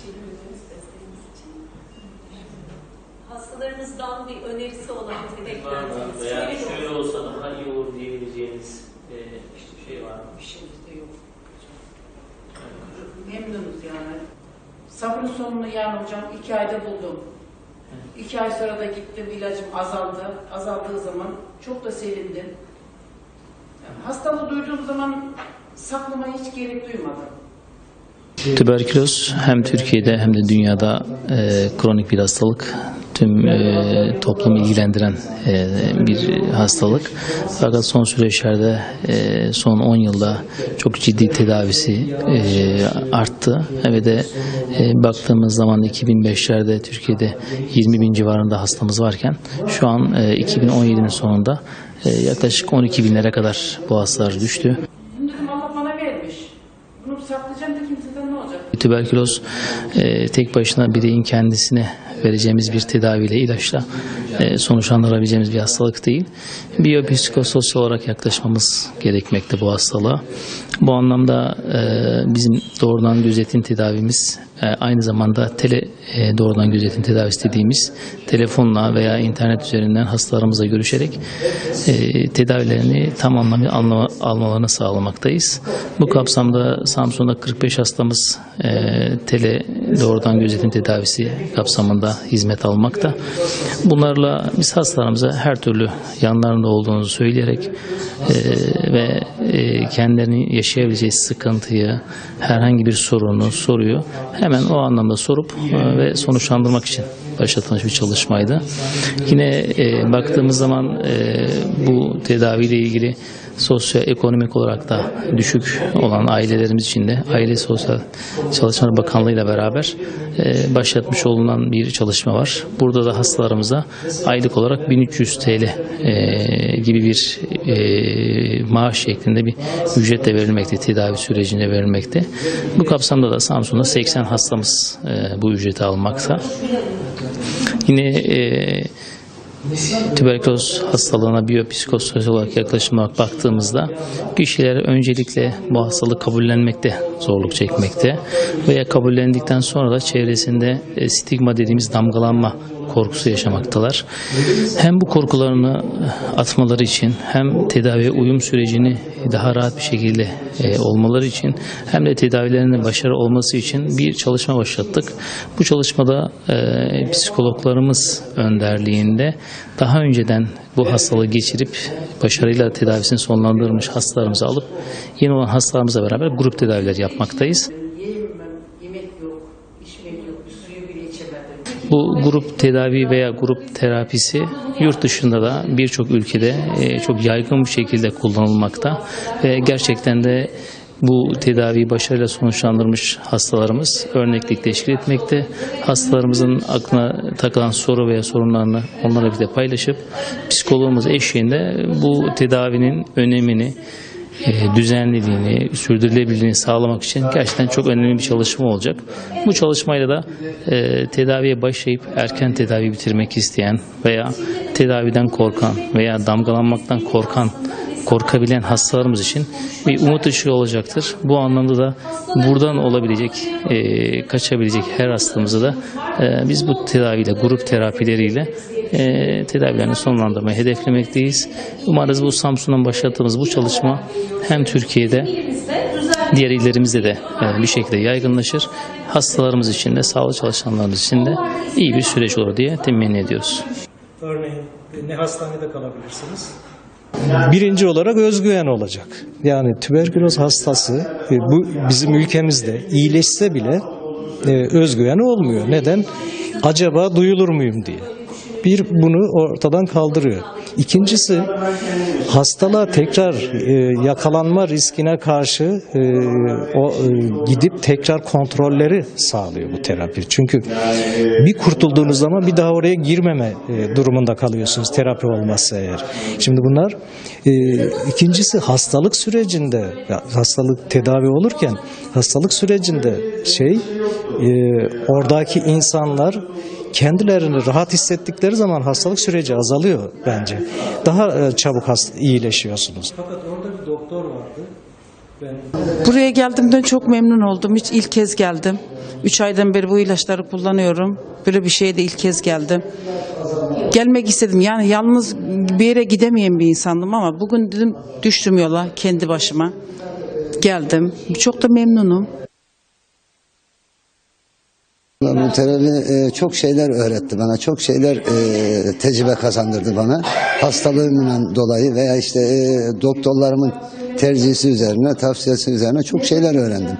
Teşekkür ederiz desteğiniz için. Hastalarınızdan bir önerisi olan beklentiniz. Veya Şöyle olsa daha iyi olur diyebileceğiniz e, işte bir şey var mı? Bir şeyimiz de yok. Memnunuz yani. Sabrın sonunu yani hocam iki ayda buldum. İki ay sonra da gittim ilacım azaldı. Azaldığı zaman çok da sevindim. Yani hastalığı duyduğum zaman saklamaya hiç gerek duymadım. Tüberküloz hem Türkiye'de hem de dünyada e, kronik bir hastalık. Tüm e, toplumu ilgilendiren e, bir hastalık. Fakat son süreçlerde e, son 10 yılda çok ciddi tedavisi e, arttı. Ve de e, baktığımız zaman 2005'lerde Türkiye'de 20 bin civarında hastamız varken şu an e, 2017'nin sonunda e, yaklaşık 12 binlere kadar bu hastalar düştü. Bunu dedim Allah bana vermiş. Bunu saklayacağım da kimseden ne olacak? Tüberküloz e, tek başına bireyin kendisine vereceğimiz bir tedaviyle, ilaçla e, sonuçlandırabileceğimiz bir hastalık değil. Biyopsikososyal olarak yaklaşmamız gerekmekte bu hastalığa. Bu anlamda e, bizim doğrudan gözetim tedavimiz e, aynı zamanda tele e, doğrudan gözetim tedavisi dediğimiz telefonla veya internet üzerinden hastalarımızla görüşerek e, tedavilerini tam anlamıyla alma, almalarını sağlamaktayız. Bu kapsamda Samsun'da 45 hastamız e, tele doğrudan gözetim tedavisi kapsamında hizmet almakta. Bunlarla biz hastalarımıza her türlü yanlarında olduğunu söyleyerek e, ve e, kendilerini yaşayabileceği sıkıntıyı, herhangi bir sorunu, soruyu hemen o anlamda sorup e, ve sonuçlandırmak için başlatılmış bir çalışmaydı. Yine e, baktığımız zaman e, bu tedaviyle ilgili sosyoekonomik olarak da düşük olan ailelerimiz için de Aile Sosyal Çalışmalar Bakanlığı ile beraber e, başlatmış olunan bir çalışma var. Burada da hastalarımıza aylık olarak 1300 TL e, gibi bir e, maaş şeklinde bir ücret de verilmekte, tedavi sürecinde verilmekte. Bu kapsamda da Samsun'da 80 hastamız e, bu ücreti almakta. Yine e, tüberküloz hastalığına biyopsikososyal olarak yaklaşım olarak baktığımızda kişiler öncelikle bu hastalığı kabullenmekte zorluk çekmekte veya kabullendikten sonra da çevresinde e, stigma dediğimiz damgalanma korkusu yaşamaktalar. Hem bu korkularını atmaları için hem tedaviye uyum sürecini daha rahat bir şekilde e, olmaları için hem de tedavilerinde başarı olması için bir çalışma başlattık. Bu çalışmada e, psikologlarımız önderliğinde daha önceden bu hastalığı geçirip başarıyla tedavisini sonlandırmış hastalarımızı alıp yeni olan hastalarımızla beraber grup tedaviler yapmaktayız. Yiyemem, yemek yok, içmek yok, bir suyu bile içemedim. Bu grup tedavi veya grup terapisi yurt dışında da birçok ülkede e, çok yaygın bir şekilde kullanılmakta ve gerçekten de bu tedaviyi başarıyla sonuçlandırmış hastalarımız örneklik teşkil etmekte. Hastalarımızın aklına takılan soru veya sorunlarını onlarla birlikte paylaşıp psikologumuz eşliğinde bu tedavinin önemini düzenliliğini, sürdürülebilirliğini sağlamak için gerçekten çok önemli bir çalışma olacak. Bu çalışmayla da e, tedaviye başlayıp erken tedavi bitirmek isteyen veya tedaviden korkan veya damgalanmaktan korkan korkabilen hastalarımız için bir umut ışığı olacaktır. Bu anlamda da buradan olabilecek, e, kaçabilecek her hastamızı da e, biz bu tedaviyle, grup terapileriyle e, tedavilerini sonlandırmayı hedeflemekteyiz. Umarız bu Samsun'dan başlattığımız bu çalışma hem Türkiye'de diğer illerimizde de e, bir şekilde yaygınlaşır. Hastalarımız için de, sağlık çalışanlarımız için de iyi bir süreç olur diye temenni ediyoruz. Örneğin e, ne hastanede kalabilirsiniz? Birinci olarak özgüven olacak. Yani tüberküloz hastası e, bu bizim ülkemizde iyileşse bile e, özgüveni olmuyor. Neden? Acaba duyulur muyum diye. Bir bunu ortadan kaldırıyor. İkincisi hastalığa tekrar e, yakalanma riskine karşı e, o e, gidip tekrar kontrolleri sağlıyor bu terapi. Çünkü bir kurtulduğunuz zaman bir daha oraya girmeme e, durumunda kalıyorsunuz terapi olmazsa eğer. Şimdi bunlar e, ikincisi hastalık sürecinde hastalık tedavi olurken hastalık sürecinde şey e, oradaki insanlar kendilerini rahat hissettikleri zaman hastalık süreci azalıyor bence. Daha e, çabuk iyileşiyorsunuz. Fakat orada bir doktor vardı. Buraya geldiğimden çok memnun oldum. Hiç ilk kez geldim. Üç aydan beri bu ilaçları kullanıyorum. Böyle bir şeye de ilk kez geldim. Gelmek istedim. Yani yalnız bir yere gidemeyen bir insandım ama bugün dedim düştüm yola kendi başıma. Geldim. Çok da memnunum. Tedavi e, çok şeyler öğretti bana, çok şeyler e, tecrübe kazandırdı bana. Hastalığımdan dolayı veya işte e, doktorlarımın tercihisi üzerine, tavsiyesi üzerine çok şeyler öğrendim.